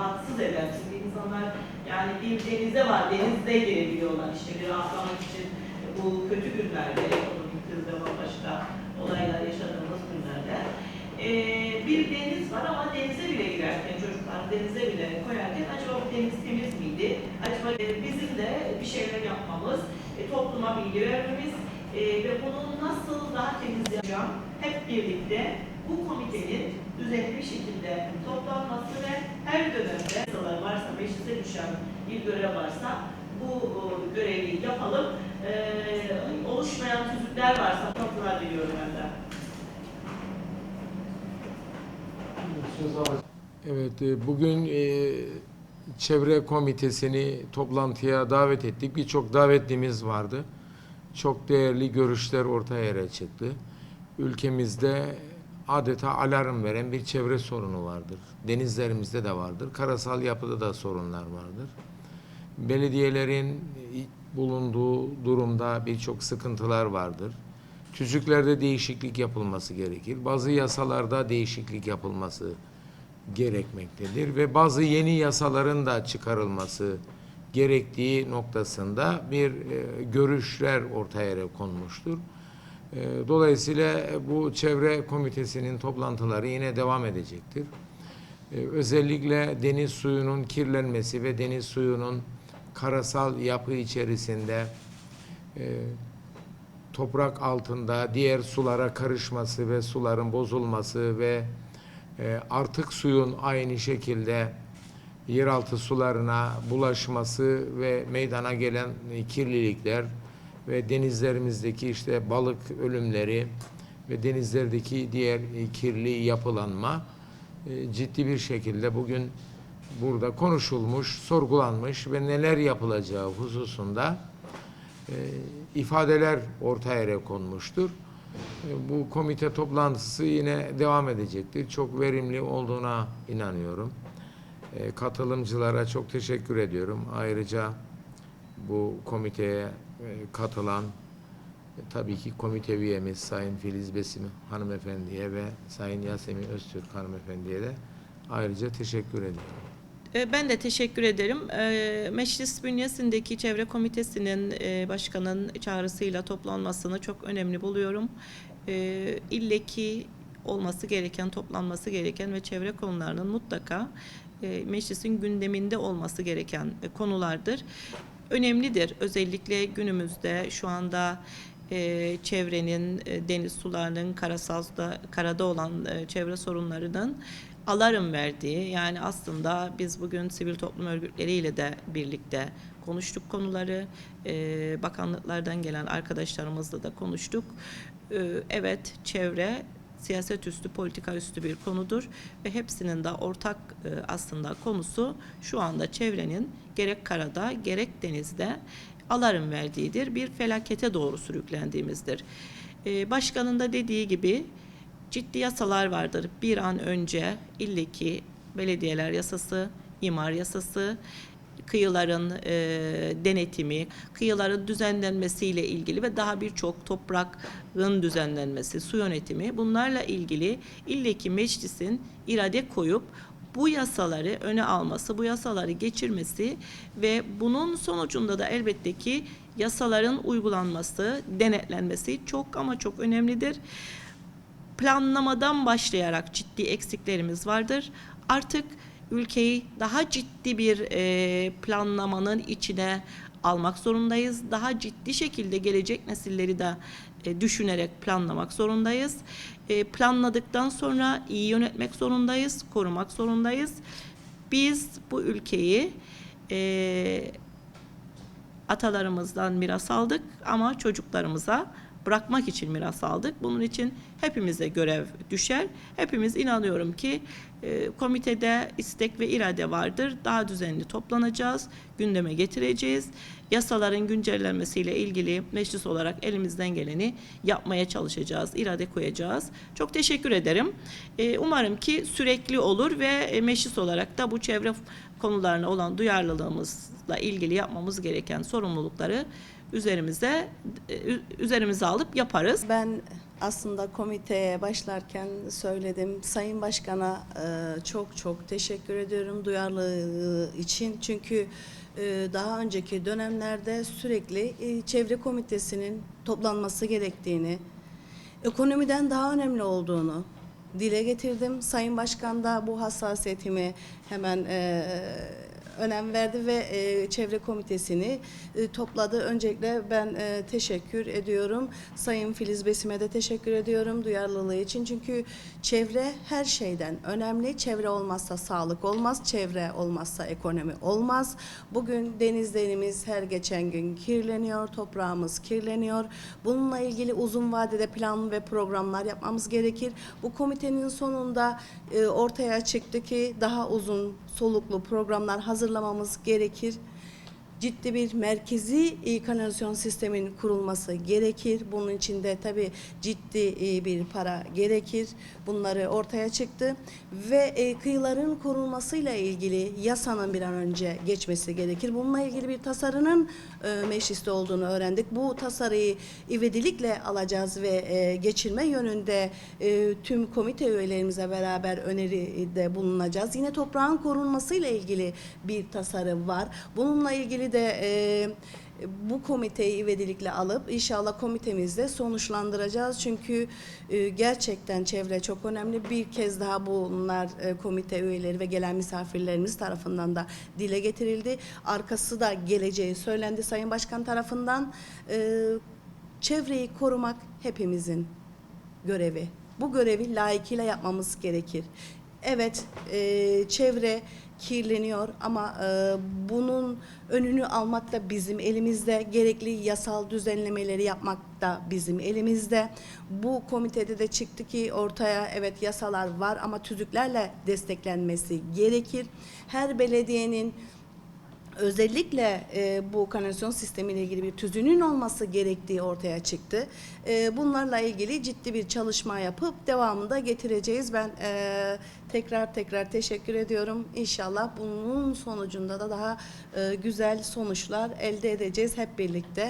rahatsız eder. Çünkü insanlar yani bir denize var, denizde girebiliyorlar işte bir rahatlamak için bu kötü günlerde, ekonomik krizde ve başka olaylar yaşadığımız günlerde. Ee, bir deniz var ama denize bile girerken çocuklar denize bile koyarken acaba bu deniz temiz miydi? Acaba bizim de bir şeyler yapmamız, e, topluma bilgi vermemiz e, ve bunu nasıl daha temiz yapacağım hep birlikte bu komitenin düzenli bir şekilde toplanması ve her dönemde yasalar varsa, meclise düşen bir görev varsa bu görevi yapalım. E, oluşmayan tüzükler varsa kapılar diliyorum ben de. Söz alacağım. Evet, e, bugün e, çevre komitesini toplantıya davet ettik. Birçok davetlimiz vardı. Çok değerli görüşler ortaya çıktı. Ülkemizde adeta alarm veren bir çevre sorunu vardır. Denizlerimizde de vardır. Karasal yapıda da sorunlar vardır. Belediyelerin bulunduğu durumda birçok sıkıntılar vardır. Tüzüklerde değişiklik yapılması gerekir. Bazı yasalarda değişiklik yapılması gerekmektedir ve bazı yeni yasaların da çıkarılması gerektiği noktasında bir e, görüşler ortaya konmuştur. E, dolayısıyla bu çevre komitesinin toplantıları yine devam edecektir. E, özellikle deniz suyunun kirlenmesi ve deniz suyunun karasal yapı içerisinde e, toprak altında diğer sulara karışması ve suların bozulması ve e, artık suyun aynı şekilde yeraltı sularına bulaşması ve meydana gelen kirlilikler ve denizlerimizdeki işte balık ölümleri ve denizlerdeki diğer e, kirli yapılanma e, ciddi bir şekilde bugün burada konuşulmuş, sorgulanmış ve neler yapılacağı hususunda e, ifadeler ortaya konmuştur. Bu komite toplantısı yine devam edecektir. Çok verimli olduğuna inanıyorum. Katılımcılara çok teşekkür ediyorum. Ayrıca bu komiteye katılan e, tabii ki komite üyemiz Sayın Filiz Besim hanımefendiye ve Sayın Yasemin Öztürk hanımefendiye de ayrıca teşekkür ediyorum. E, Ben de teşekkür ederim. E, Meclis bünyesindeki çevre komitesinin e, başkanın çağrısıyla toplanmasını çok önemli buluyorum. İlleki olması gereken, toplanması gereken ve çevre konularının mutlaka e, meclisin gündeminde olması gereken konulardır. Önemlidir. Özellikle günümüzde şu anda e, çevrenin, e, deniz sularının, karasalda, karada olan e, çevre sorunlarının alarm verdiği yani aslında biz bugün sivil toplum örgütleriyle de birlikte konuştuk konuları e, bakanlıklardan gelen arkadaşlarımızla da konuştuk E, evet çevre siyaset üstü politika üstü bir konudur ve hepsinin de ortak e, aslında konusu şu anda çevrenin gerek karada gerek denizde alarm verdiğidir bir felakete doğru sürüklendiğimizdir. E, başkanın da dediği gibi ciddi yasalar vardır. Bir an önce illeki belediyeler yasası, imar yasası, kıyıların e, denetimi, kıyıların düzenlenmesiyle ilgili ve daha birçok toprağın düzenlenmesi, su yönetimi bunlarla ilgili illeki meclisin irade koyup bu yasaları öne alması, bu yasaları geçirmesi ve bunun sonucunda da elbette ki yasaların uygulanması, denetlenmesi çok ama çok önemlidir planlamadan başlayarak ciddi eksiklerimiz vardır. Artık ülkeyi daha ciddi bir e, planlamanın içine almak zorundayız. Daha ciddi şekilde gelecek nesilleri de e, düşünerek planlamak zorundayız. E, planladıktan sonra iyi yönetmek zorundayız, korumak zorundayız. Biz bu ülkeyi e, atalarımızdan miras aldık ama çocuklarımıza bırakmak için miras aldık. Bunun için hepimize görev düşer. Hepimiz inanıyorum ki e, komitede istek ve irade vardır. Daha düzenli toplanacağız, gündeme getireceğiz. Yasaların güncellenmesiyle ilgili meclis olarak elimizden geleni yapmaya çalışacağız, irade koyacağız. Çok teşekkür ederim. E, umarım ki sürekli olur ve e, meclis olarak da bu çevre konularına olan duyarlılığımızla ilgili yapmamız gereken sorumlulukları üzerimize e, üzerimize alıp yaparız. Ben aslında komiteye başlarken söyledim. Sayın Başkan'a e, çok çok teşekkür ediyorum duyarlılığı için. Çünkü e, daha önceki dönemlerde sürekli e, çevre komitesinin toplanması gerektiğini, ekonomiden daha önemli olduğunu dile getirdim. Sayın Başkan da bu hassasiyetimi hemen e, önem verdi ve e, çevre komitesini e, topladı. Öncelikle ben e, teşekkür ediyorum. Sayın Filiz Besim'e de teşekkür ediyorum duyarlılığı için. Çünkü çevre her şeyden önemli. Çevre olmazsa sağlık olmaz, çevre olmazsa ekonomi olmaz. Bugün denizlerimiz her geçen gün kirleniyor, toprağımız kirleniyor. Bununla ilgili uzun vadede plan ve programlar yapmamız gerekir. Bu komitenin sonunda e, ortaya çıktı ki daha uzun soluklu programlar hazırlamamız gerekir. Ciddi bir merkezi e, kanalizasyon sistemin kurulması gerekir. Bunun için de tabii ciddi e, bir para gerekir. Bunları ortaya çıktı ve e, kıyıların korunmasıyla ilgili yasanın bir an önce geçmesi gerekir. Bununla ilgili bir tasarının mecliste olduğunu öğrendik. Bu tasarıyı ivedilikle alacağız ve geçirme yönünde tüm komite üyelerimize beraber öneride bulunacağız. Yine toprağın korunmasıyla ilgili bir tasarı var. Bununla ilgili de e, bu komiteyi ivedilikle alıp inşallah komitemizde sonuçlandıracağız. Çünkü e, gerçekten çevre çok önemli. Bir kez daha bunlar e, komite üyeleri ve gelen misafirlerimiz tarafından da dile getirildi. Arkası da geleceği söylendi Sayın Başkan tarafından. E, çevreyi korumak hepimizin görevi. Bu görevi layıkıyla yapmamız gerekir. Evet, e, çevre kirleniyor ama e, bunun önünü almak da bizim elimizde. Gerekli yasal düzenlemeleri yapmak da bizim elimizde. Bu komitede de çıktı ki ortaya evet yasalar var ama tüzüklerle desteklenmesi gerekir. Her belediyenin özellikle e, bu kanalizasyon sistemiyle ilgili bir tüzüğünün olması gerektiği ortaya çıktı. E, bunlarla ilgili ciddi bir çalışma yapıp devamında getireceğiz. Ben e, tekrar tekrar teşekkür ediyorum. İnşallah bunun sonucunda da daha e, güzel sonuçlar elde edeceğiz hep birlikte.